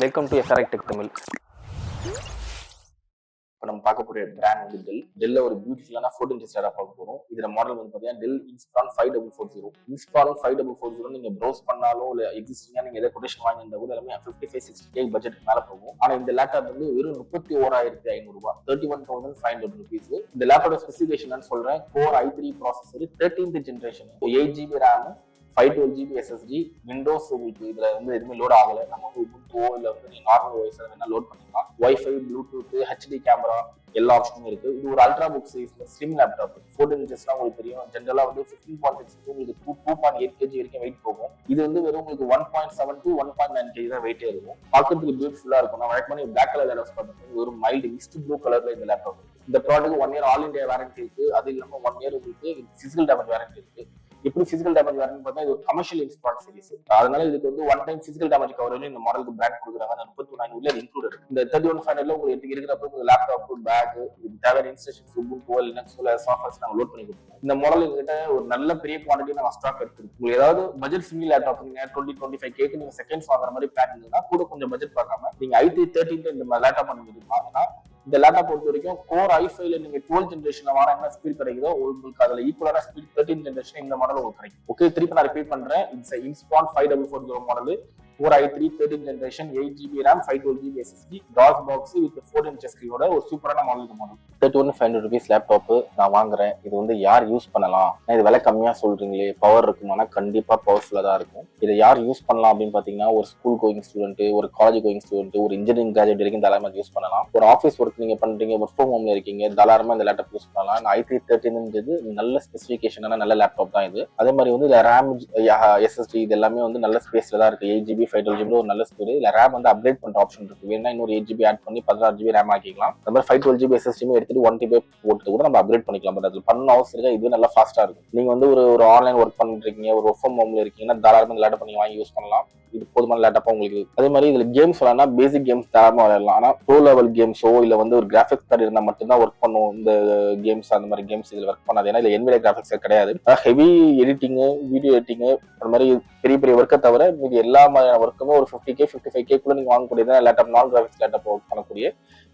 Welcome to SRI tech Tamil இப்போ நம்ம பார்க்க போகிற பிராண்ட் வந்து டெல் டெல்ல ஒரு பியூட்டிஃபுல்லான ஃபுட் இன்ச்சஸ் பார்க்க போகிறோம் இதில் மாடல் வந்து பார்த்தீங்கன்னா Dell Inspiron five double four zero இன்ஸ்பாலும் five double four zero நீங்கள் ப்ரௌஸ் பண்ணாலும் இல்லை எக்ஸிஸ்டிங்காக நீங்கள் எதாவது கொட்டேஷன் வாங்கியிருந்தா கூட எல்லாமே fifty five sixty K budget மேலே போகும். ஆனால் இந்த லேப்டாப் வந்து வெறும் முப்பத்தி ஓராயிரத்தி ஐநூறுரூவா thirty one thousand five hundred rupees இந்த லேப்டாப் ஸ்பெசிஃபிகேஷன் சொல்கிறேன் core i three processor thirteenth generation eight GB RAM five twelve GB SSD Windows உங்களுக்கு இதுல வந்து எதுவுமே லோட் ஆகல. நம்ம வந்து உபுண்டோ இல்ல வந்து நீங்க நார்மல் வாய்ஸ் வேணா லோட் பண்ணிக்கலாம். ஒய்ஃபை ப்ளூடூத் ஹெச்டி கேமரா எல்லா ஆப்ஷனும் இருக்கு. இது ஒரு ultra book size slim laptop four இன்ச்சஸ்லாம் உங்களுக்கு தெரியும். ஜென்ரலா வந்து ஃபிஃப்டின் பாயிண்ட் சிக்ஸ் உங்களுக்கு two two point eight KG வரைக்கும் வெயிட் போகும். இது வந்து வெறும் உங்களுக்கு one point seven two one point nine KG தான் வெயிட்டே இருக்கும். பார்க்கறதுக்கு பியூட்டிஃபுல்லா இருக்கும். நான் வழக்கமாக பிளாக் கலர் லேப்டாப்ஸ் பண்ணுறது ஒரு மைல்டு மிஸ்ட் ப்ளூ கலர்ல இந்த லேப்டாப் இந்த product one year all India warranty இருக்கு. அது இல்லாம ஒன் இயர் உங்களுக்கு பிசிக்கல் டேமேஜ் வேரண்டி இருக்கு. எப்படி பிசிக்கல் டேமேஜ் வரணும்னு பார்த்தா இது ஒரு கமர்ஷியல் இன்ஸ்பான் சீரிஸ் அதனால இதுக்கு வந்து one time physical damage coverage இந்த மாடலுக்கு பேக் கொடுக்குறாங்க அந்த முப்பத்தி ஒன்று உள்ள இன்க்ளூட் இந்த தேர்ட்டி ஒன் ஃபைனல்ல உங்களுக்கு இருக்கிறப்ப உங்க லேப்டாப் பேக் தேவையான இன்ஸ்டேஷன் ஃபுட் டோல் லினக்ஸ் சாஃப்ட்வேர்ஸ் நாங்கள் லோட் பண்ணி கொடுப்போம் இந்த மாடல் எங்ககிட்ட ஒரு நல்ல பெரிய குவான்டிட்டி நாங்கள் ஸ்டாக் எடுத்துருக்கோம் உங்களுக்கு ஏதாவது பட்ஜெட் சிங்கிள் லேப்டாப் நீங்க டுவெண்ட்டி டுவெண்ட்டி ஃபைவ் கேக்கு நீங்க செகண்ட்ஸ் வாங்குற மாதிரி பிளான் இருந்ததுன்னா கூட கொஞ்சம் பட்ஜெட் பார்க்காம நீங்க ஐடி தேர்ட்டின் இந்த லேப்டாப் பண்ணி வாங்கினா இந்த லேப்டாப் பொறுத்த வரைக்கும் கோர் ஐஃபைல நீங்க டுவெல் ஜென்ரேஷன்ல வர என்ன ஸ்பீட் கிடைக்குதோ உங்களுக்கு அதுல ஈக்குவலான ஸ்பீட் தேர்ட்டின் ஜென்ரேஷன் இந்த மாடல் உங்களுக்கு கிடைக்கும். ஓகே திருப்பி நான் ரிப்பீட் பண்றேன். It's Inspiron five double four zero model four i three thirteen generation eight GB RAM five twelve GB SSD DOS box with four inch ஸ்க்ரீனோட ஒரு சூப்பரான மாடல் இந்த model thirty one five hundred rupees laptop நான் வாங்குறேன். இது வந்து யார் use பண்ணலாம்? இது விலை கம்மியாக சொல்றீங்களே. பவர் இருக்குமானா கண்டிப்பாக பவர்ஃபுல்லாக தான் இருக்கும். இதை யார் யூஸ் பண்ணலாம் அப்படின்னு பார்த்தீங்கன்னா ஒரு ஸ்கூல் கோயிங் ஸ்டூடெண்ட் ஒரு காலேஜ் கோயிங் ஸ்டூடெண்ட் ஒரு இன்ஜினியரிங் கிராஜுவேட் வரைக்கும் தாராளமாக யூஸ் பண்ணலாம். ஒரு ஆஃபீஸ் ஒர்க் நீங்கள் பண்ணுறீங்க ஒர்க் ஃப்ரம் ஹோம்ல இருக்கீங்க தாராளமாக இந்த லேப்டாப் யூஸ் பண்ணலாம். ஐ த்ரீ தேர்ட்டின்றது நல்ல ஸ்பெசிஃபிகேஷனான நல்ல லேப்டாப் தான் இது. அதே மாதிரி வந்து ரேம் எஸ்எஸ்டி இது எல்லாமே வந்து நல்ல ஸ்பேஸ்ல தான் இருக்கு. Eight GB five twelve GB ஒரு நல்ல ஸ்பீடு இல்லை ரேம் வந்து அப்டேட் பண்ற ஆப்ஷன் இருக்கு. வேணா இன்னொரு எயிட் ஜிபி ஆட் பண்ணி பதினாறு ஜிபி ரேம் ஆக்கிக்கலாம். அந்த மாதிரி ஃபைவ் டுவெல் ஜிபி எஸ்எஸ்டியும் எடுத்துட்டு ஒன் டிபி போட்டு கூட நம்ம அப்டேட் பண்ணிக்கலாம். பட் அதில் பண்ண அவசியம் இருக்கா இது நல்லா ஃபாஸ்ட்டாக இருக்கும். நீங்கள் வந்து ஒரு ஒரு ஆன்லைன் ஒர்க் பண்ணிருக்கீங்க ஒரு ஒர்க் ஃப்ரம் ஹோம்ல இருக்கீங்கன்னா தாராளமாக இந்த லேட்டப் பண்ணி வாங்கி யூஸ் பண்ணலாம். இது போதுமான லேட்டப்பா உங்களுக்கு அதே மாதிரி இதில் கேம்ஸ் விளாட்னா பேசிக் கேம்ஸ் தாராளமா விளையாடலாம். ஆனால் ப்ரோ லெவல் கேம்ஸோ இல்லை வந்து ஒரு கிராஃபிக்ஸ் கார்டு இருந்தா மட்டும்தான் ஒர்க் பண்ணும். இந்த கேம்ஸ் அந்த மாதிரி கேம்ஸ் இதில் ஒர்க் பண்ணாது. ஏன்னா இதில் என்விடியா கிராஃபிக்ஸ் கிடையாது. ஹெவி எடிட்டிங்கு வீடியோ எடிட்டிங்கு அந்த மாதிரி பெரிய பெரிய ஒர்க்கை தவிர மீது எல்லா மாதிரியான ஒர்க்குமே ஒரு ஃபிஃப்டி கே ஃபிஃப்டி ஃபைவ் கேக்குள்ள நீங்கள் வாங்கக்கூடியதான் laptop non graphics laptop work பண்ணக்கூடிய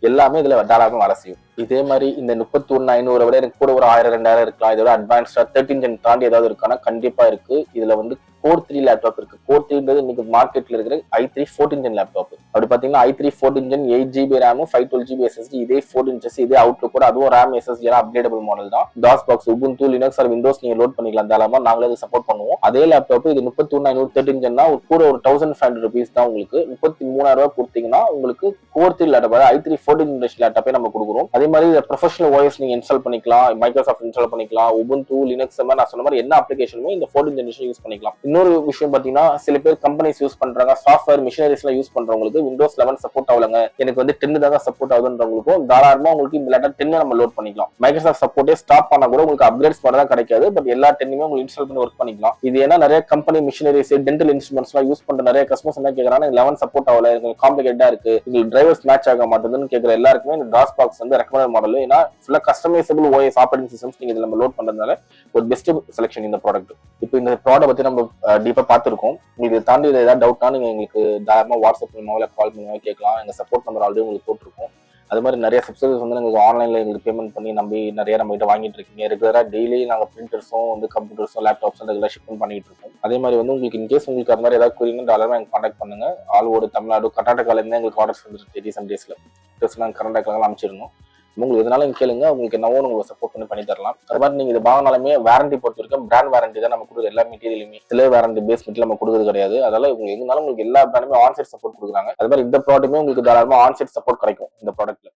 எல்லாமே இதுல தாராளமாக வேலை செய்யும். இதே மாதிரி இந்த முப்பத்தி ஒன்று ஐநூறு விட எனக்கு கூட ஒரு ஆயிரம் ரெண்டாயிரம் இருக்கலாம். இதோட அட்வான்ஸ்டா தேர்ட்டின் ஜென் தாண்டி ஏதாவது இருக்கானா கண்டிப்பா இருக்கு. இதுல வந்து கோர் த்ரீ லேப்டாப் இருக்கு. கோர் த்ரீன்றது இன்னைக்கு மார்க்கெட்ல இருக்கிற i three fourteen gen laptop அப்படி பாத்தீங்கன்னா i three fourteen gen eight GB RAM five twelve GB SSD இதே ஃபோர் இன்ச்சஸ் இதே அவுட்லுக் கூட அதுவும் ரேம் எஸ்எஸ்டி அப்டேட்டபிள் மாடல் தான். DOS box Ubuntu Linux or Windows நீங்க லோட் பண்ணிக்கலாம். தாராளமா நாங்களே அதை சப்போர்ட் பண்ணுவோம். அதே லேப்டாப் இது முப்பத்தி ஒன்று ஐநூறு தேர்ட்டின் ஜென்னா கூட ஒரு தௌசண்ட் ஃபைவ் ஹண்ட்ரட் ருபீஸ் தான் உங்களுக்கு. முப்பத்தி மூணாயிரம் ரூபாய் கொடுத்தீங்கன்னா உங்களுக்கு core three laptop i three fourteen generation லேப்டாப்பே நம்ம கொடுக்குறோம். அதே மாதிரி ப்ரொஃபஷனல் ஓஎஸ் நீங்க இன்ஸ்டால் பண்ணிக்கலாம் மைக்ரோசாஃப்ட் இன்ஸ்டால் பண்ணிக்கலாம் உபுந்து லினக்ஸ் மாதிரி நான் சொன்ன மாதிரி என்ன அப்ளிகேஷனுமே இந்த ஃபோர்டின் ஜென்ரேஷன் யூஸ் பண்ணிக்கலாம். இன்னொரு விஷயம் பாத்தீங்கன்னா சில பேர் கம்பெனிஸ் யூஸ் பண்றாங்க சாஃப்ட்வேர் மிஷினரிஸ் எல்லாம் யூஸ் பண்றவங்களுக்கு விண்டோஸ் லெவன் சப்போர்ட் ஆகலங்க. எனக்கு வந்து டென் தான் சப்போர்ட் ஆகுதுன்றவங்களுக்கும் தாராளமா உங்களுக்கு இந்த லெட்டர் டென் நம்ம லோட் பண்ணிக்கலாம். மைக்ரோசாஃப்ட் சப்போர்ட்டே ஸ்டாப் பண்ணா கூட உங்களுக்கு அப்கிரேட்ஸ் பண்ண தான் கிடைக்காது பட் எல்லா டென்னுமே உங்களுக்கு இன்ஸ்டால் பண்ணி ஒர்க் பண்ணிக்கலாம். இது ஏன்னா நிறைய கம்பெனி மிஷினரிஸ் டென்டல் இன்ஸ்ட்ருமெண்ட்ஸ் எல்லாம் யூஸ் பண்ற நிறைய கஸ்டமர்ஸ் என்ன கேட்குறாங்க லெவன் சப்போர்ட் ஆகல எனக்கு காம்ப்ளிகேட்டா இருக்கு உங்களுக்கு டிரைவர்ஸ் மேட்ச் ஆக மாட்டேதுன்னு கேட்குற எல்லாருக்குமே இந்த டாஸ் பாக்ஸ் வந்து ரெக்கமெண்ட் மாடல் ஏன்னா ஃபுல்லா கஸ்டமைசபிள் ஓஎஸ் ஆப்ரேட்டிங் சிஸ்டம்ஸ் நீங்க இதில் நம்ம லோட் பண்றதுனால ஒரு பெஸ்ட் செலெக்ஷன் இந்த ப்ராடக்ட் இப்போ இந்த ப்ராடக்ட் பத்தி நம்ம டீப்பா பார்த்துருக்கோம். உங்களுக்கு தாண்டி இதை ஏதாவது டவுட்னா நீங்க எங்களுக்கு தாராளமா வாட்ஸ்அப் மூலமாக இல்லை கால் மூலமாக கேட்கலாம். எங்க சப்போர்ட் நம்பர் ஆல்ரெடி உங்களுக்கு போட்டிருக்கோம். அது மாதிரி நிறைய சப்ஸ்கிரைபர்ஸ் வந்து எங்களுக்கு ஆன்லைன்ல எங்களுக்கு பேமெண்ட் பண்ணி நம்பி நிறைய நம்ம கிட்ட வாங்கிட்டு இருக்கீங்க. ரெகுலரா டெய்லி நாங்கள் பிரிண்டர்ஸும் வந்து கம்ப்யூட்டர்ஸும் லேப்டாப்ஸும் ரெகுலர் ஷிப்மெண்ட் பண்ணிட்டு இருக்கோம். அதே மாதிரி வந்து உங்களுக்கு இன்கேஸ் உங்களுக்கு அது மாதிரி ஏதாவது குறிங்க தாராளமாக எனக்கு காண்டாக்ட் பண்ணுங்க. ஆல் ஓடு தமிழ்நாடு கர்நாடகால இருந்து எங்களுக்கு ஆர்டர்ஸ் வந்துருக்கு ரீசெண்ட் டேஸ்ல ப்ளஸ் நாங்கள் கர்நாடகாலாம் அமைச்சிருந்தோம் உங்களுக்கு எதனாலும் கேளுங்க உங்களுக்கு என்னவோ உங்களுக்கு சப்போர்ட் பண்ணி பண்ணி தரலாம். அது மாதிரி நீங்க இது வாங்கினாலுமே வாரண்டி பொறுத்த வரைக்கும் பிராண்ட் வாரண்டி தான் நம்ம கொடுக்குற எல்லா மெட்டீரியலுமே சில வாரண்டி பேஸ் மெட்டீரியல் நம்ம கொடுக்குறது கிடையாது. அதனால உங்களுக்கு எதுனாலும் உங்களுக்கு எல்லா பிராண்டுமே ஆன்சைட் சப்போர்ட் கொடுக்குறாங்க. அது மாதிரி இந்த ப்ராடக்ட்டுமே உங்களுக்கு தாராளமாக ஆன்சைட் சப்போர்ட் கிடைக்கும் இந்த ப்ராடக்ட்ல